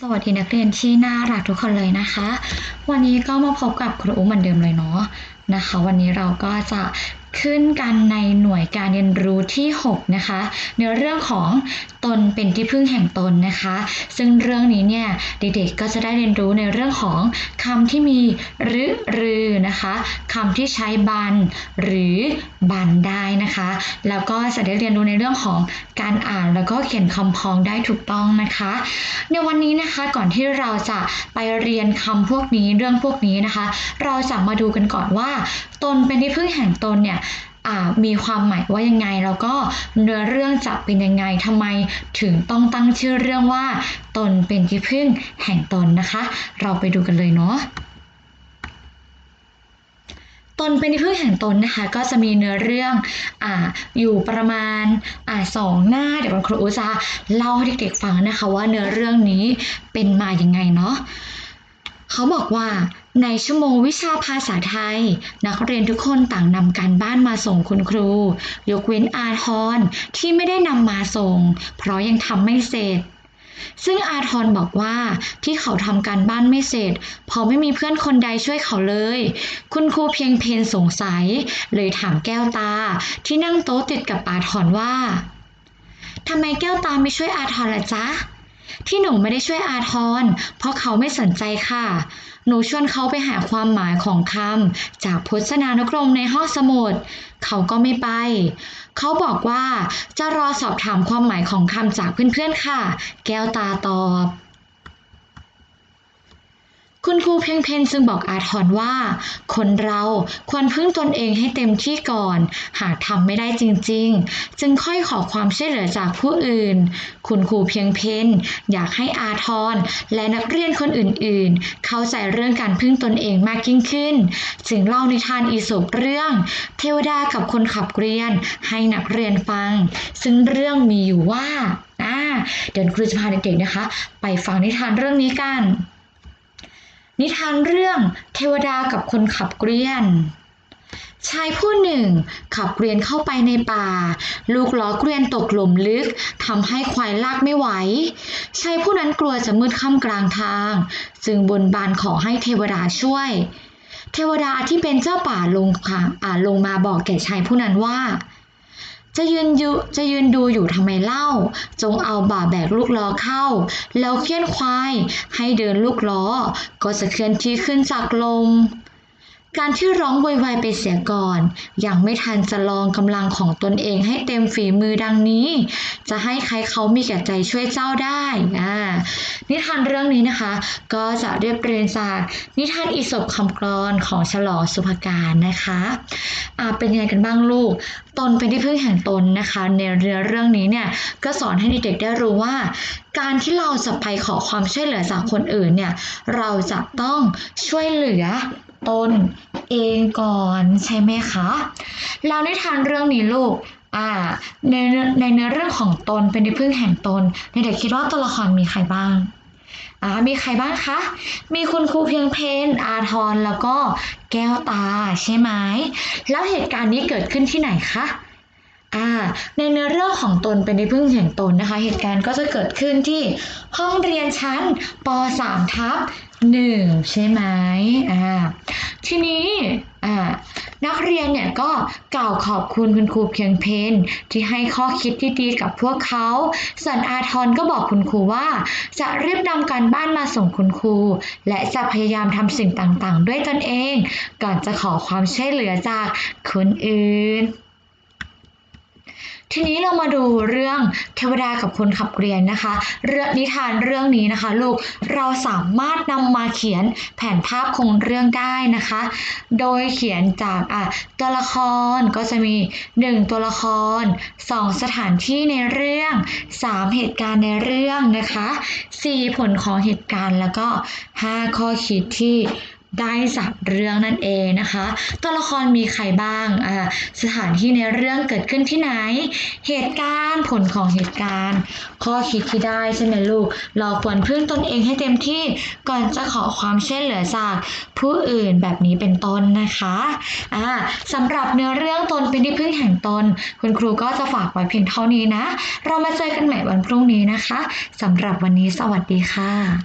สวัสดีนักเรียนที่น่ารักทุกคนเลยนะคะ วันนี้ก็มาพบกับครูอุ้มเหมือนเดิมเลยเนาะ นะคะ วันนี้เราก็จะขึ้นกันในหน่วยการเรียนรู้ที่ 6 นะคะ ในเรื่องของตนเป็นที่พึ่งแห่งตนนะคะ ซึ่งเรื่องนี้เนี่ยเด็กๆก็จะได้เรียนรู้ในเรื่องของคำที่มีรึรือนะคะคำที่ใช้บันหรือบันได้นะคะ แล้วก็จะได้เรียนรู้ในเรื่องของการอ่านแล้วก็เขียนคำพ้องได้ถูกต้องนะคะ ในวันนี้นะคะก่อนที่เราจะไปเรียนคำพวกนี้เรื่องพวกนี้นะคะ เราจะมาดูกันก่อนว่าตนเป็นที่พึ่งแห่งตนเนี่ยมีความหมายว่ายังไงแล้วก็เนื้อเรื่องจะเป็นยังไงทำไมถึงต้องตั้งชื่อเรื่องว่า ตนเป็นที่พึ่งแห่งตนนะคะ เราไปดูกันเลยเนาะตนเป็นที่พึ่งแห่งตนนะคะ ก็จะมีเนื้อเรื่องออยู่ประมาณอสองหน้าเดี๋ยวคุณครูจะเล่าให้เด็กๆฟังนะคะ ว่าเนื้อเรื่องนี้เป็นมาอย่างไงเนาะ เขาบอกว่าในชั่วโมงวิชาภาษาไทย นักเรียนทุกคนต่างนำการบ้านมาส่งคุณครู ยกเว้นอาทรที่ไม่ได้นำมาส่ง เพราะยังทำไม่เสร็จ ซึ่งอาทรบอกว่าที่เขาทำการบ้านไม่เสร็จ เพราะไม่มีเพื่อนคนใดช่วยเขาเลย คุณครูเพียงเพนสงสัย เลยถามแก้วตาที่นั่งโต๊ะติดกับอาทรว่าทำไมแก้วตาไม่ช่วยอาทรล่ะจ๊ะ ที่หนูไม่ได้ช่วยอาทร เพราะเขาไม่สนใจค่ะ หนูชวนเขาไปหาความหมายของคำจากพจนานุกรมในห้องสมุด เขาก็ไม่ไป เขาบอกว่าจะรอสอบถามความหมายของคำจากเพื่อนๆค่ะ แก้วตาตอบ คุณครูเพียงเพนจึงบอกอาทรว่า คนเราควรพึ่งตนเองให้เต็มที่ก่อน หากทำไม่ได้จริง ๆ จึงค่อยขอความช่วยเหลือจากผู้อื่น คุณครูเพียงเพนอยากให้อาทรและนักเรียนคนอื่นๆ เข้าใจเรื่องการพึ่งตนเองมากยิ่งขึ้น จึงเล่านิทานอีสปเรื่อง เทวดากับคนขับเกวียนให้นักเรียนฟัง ซึ่งเรื่องมีอยู่ว่าอ่าเดี๋ยวครูจะพาเด็กๆนะคะ ไปฟังนิทานเรื่องนี้กัน นิทานเรื่องเทวดากับคนขับเกวียน ชายผู้หนึ่งขับเกวียนเข้าไปในป่า ลูกล้อเกวียนตกหลุมลึกทำให้ควายลากไม่ไหว ชายผู้นั้นกลัวจะมืดค่ำกลางทาง จึงบนบานขอให้เทวดาช่วย เทวดาที่เป็นเจ้าป่าลงป่าลงมาบอกแก่ชายผู้นั้นว่า จะยืนยุจะยืนดูอยู่ทำไมเล่า จงเอาบ่าแบกลูกล้อเข้า แล้วเคี่อนควายให้เดินลูกล้อ ก็จะเคลื่อนที่ขึ้นจากลม การที่ร้องโวยวายไปเสียก่อน อยังไม่ทันจะลองกำลังของตนเองให้เต็มฝีมือดังนี้ จะให้ใครเขามีแก่ใจช่วยเจ้าได้อ่านิทานเรื่องนี้นะคะ ก็จะเรียบเรียงจากนิทานอีสปคำกรอนของฉลองสุภการนะคะอ่าเป็นยังไงกันบ้างลูก ตนเป็นที่พึ่งแห่งตนนะคะ ในเรือเรื่องนี้เนี่ยก็สอนให้เด็กๆได้รู้ว่า การที่เราจะไปขอความช่วยเหลือจากคนอื่นเนี่ย เราจะต้องช่วยเหลือตนเองก่อนใช่ไหมคะ แล้วนิทานเรื่องนี้ลูกอ่าในในเนื้อเรื่องของตนเป็นที่พึ่งแห่งตนเด็กๆคิดว่าตัวละครมีใครบ้างอ่ามีใครบ้างคะ มีคุณครูเพียงเพนอาทรแล้วก็แก้วตาใช่ไหมแล้วเหตุการณ์นี้เกิดขึ้นที่ไหนคะ อ่าในเนื้อเรื่องของตนเป็นที่พึ่งแห่งตนนะคะ เหตุการณ์ก็จะเกิดขึ้นที่ห้องเรียนชั้นป .3 ทับหนึ่งใช่ไหมอ่าทีนี้อ่านักเรียนเนี่ยก็กล่าวขอบคุณคุณครูเพียงเพนที่ให้ข้อคิดที่ดีกับพวกเขา ส่วนอาทรก็บอกคุณครูว่า จะรีบนำการบ้านมาส่งคุณครู และจะพยายามทำสิ่งต่างๆ ด้วยตนเอง ก่อนจะขอความช่วยเหลือจากคนอื่น ทีนี้เรามาดูเรื่องเทวดากับคนขับเกวียนนะคะ เรื่องนิทานเรื่องนี้นะคะ ลูกเราสามารถนำมาเขียนแผนภาพคงเรื่องได้นะคะ โดยเขียนจากอะตัวละครก็จะมี 1 ตัวละคร 2 สถานที่ในเรื่อง 3 เหตุการณ์ในเรื่องนะคะ 4 ผลของเหตุการณ์แล้วก็ 5 ข้อคิดที่ ได้จากเรื่องนั่นเองนะคะ ตัวละครมีใครบ้างอ่าสถานที่ในเรื่องเกิดขึ้นที่ไหน เหตุการณ์ผลของเหตุการณ์ ข้อคิดที่ได้ใช่ไหมลูก เราควรพึ่งตนเองให้เต็มที่ก่อนจะขอความช่วยเหลือจากผู้อื่นแบบนี้เป็นต้นนะคะอ่าสำหรับเนื้อเรื่องตนเป็นที่พึ่งแห่งตน คุณครูก็จะฝากไว้เพียงเท่านี้นะ เรามาเจอกันใหม่วันพรุ่งนี้นะคะสำหรับวันนี้สวัสดีค่ะ